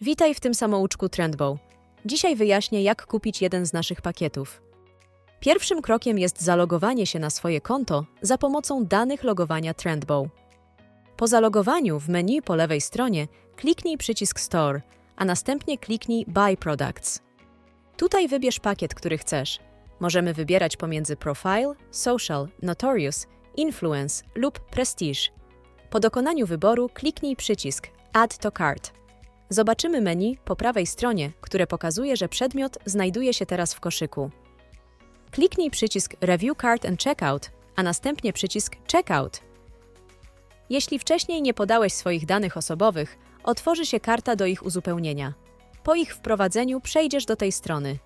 Witaj w tym samouczku Trendbow. Dzisiaj wyjaśnię, jak kupić jeden z naszych pakietów. Pierwszym krokiem jest zalogowanie się na swoje konto za pomocą danych logowania Trendbow. Po zalogowaniu w menu po lewej stronie kliknij przycisk Store, a następnie kliknij Buy Products. Tutaj wybierz pakiet, który chcesz. Możemy wybierać pomiędzy Profile, Social, Notorious, Influence lub Prestige. Po dokonaniu wyboru kliknij przycisk Add to Cart. Zobaczymy menu po prawej stronie, które pokazuje, że przedmiot znajduje się teraz w koszyku. Kliknij przycisk Review Cart and Checkout, a następnie przycisk Checkout. Jeśli wcześniej nie podałeś swoich danych osobowych, otworzy się karta do ich uzupełnienia. Po ich wprowadzeniu przejdziesz do tej strony.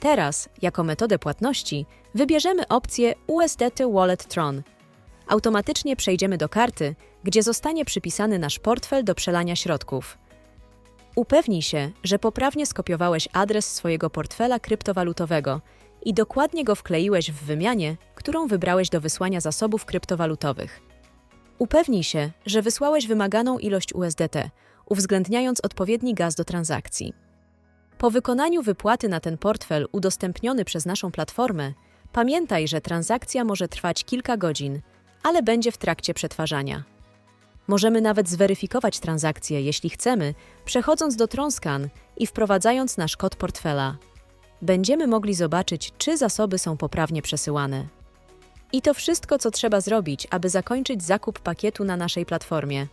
Teraz, jako metodę płatności, wybierzemy opcję USDT Wallet Tron. Automatycznie przejdziemy do karty, gdzie zostanie przypisany nasz portfel do przelania środków. Upewnij się, że poprawnie skopiowałeś adres swojego portfela kryptowalutowego i dokładnie go wkleiłeś w wymianie, którą wybrałeś do wysłania zasobów kryptowalutowych. Upewnij się, że wysłałeś wymaganą ilość USDT, uwzględniając odpowiedni gaz do transakcji. Po wykonaniu wypłaty na ten portfel udostępniony przez naszą platformę, pamiętaj, że transakcja może trwać kilka godzin, ale będzie w trakcie przetwarzania. Możemy nawet zweryfikować transakcję, jeśli chcemy, przechodząc do Tronscan i wprowadzając nasz kod portfela. Będziemy mogli zobaczyć, czy zasoby są poprawnie przesyłane. I to wszystko, co trzeba zrobić, aby zakończyć zakup pakietu na naszej platformie.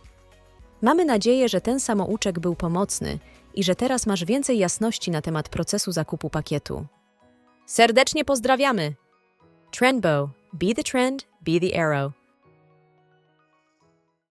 Mamy nadzieję, że ten samouczek był pomocny i że teraz masz więcej jasności na temat procesu zakupu pakietu. Serdecznie pozdrawiamy! Trendbow. Be the trend, be the arrow.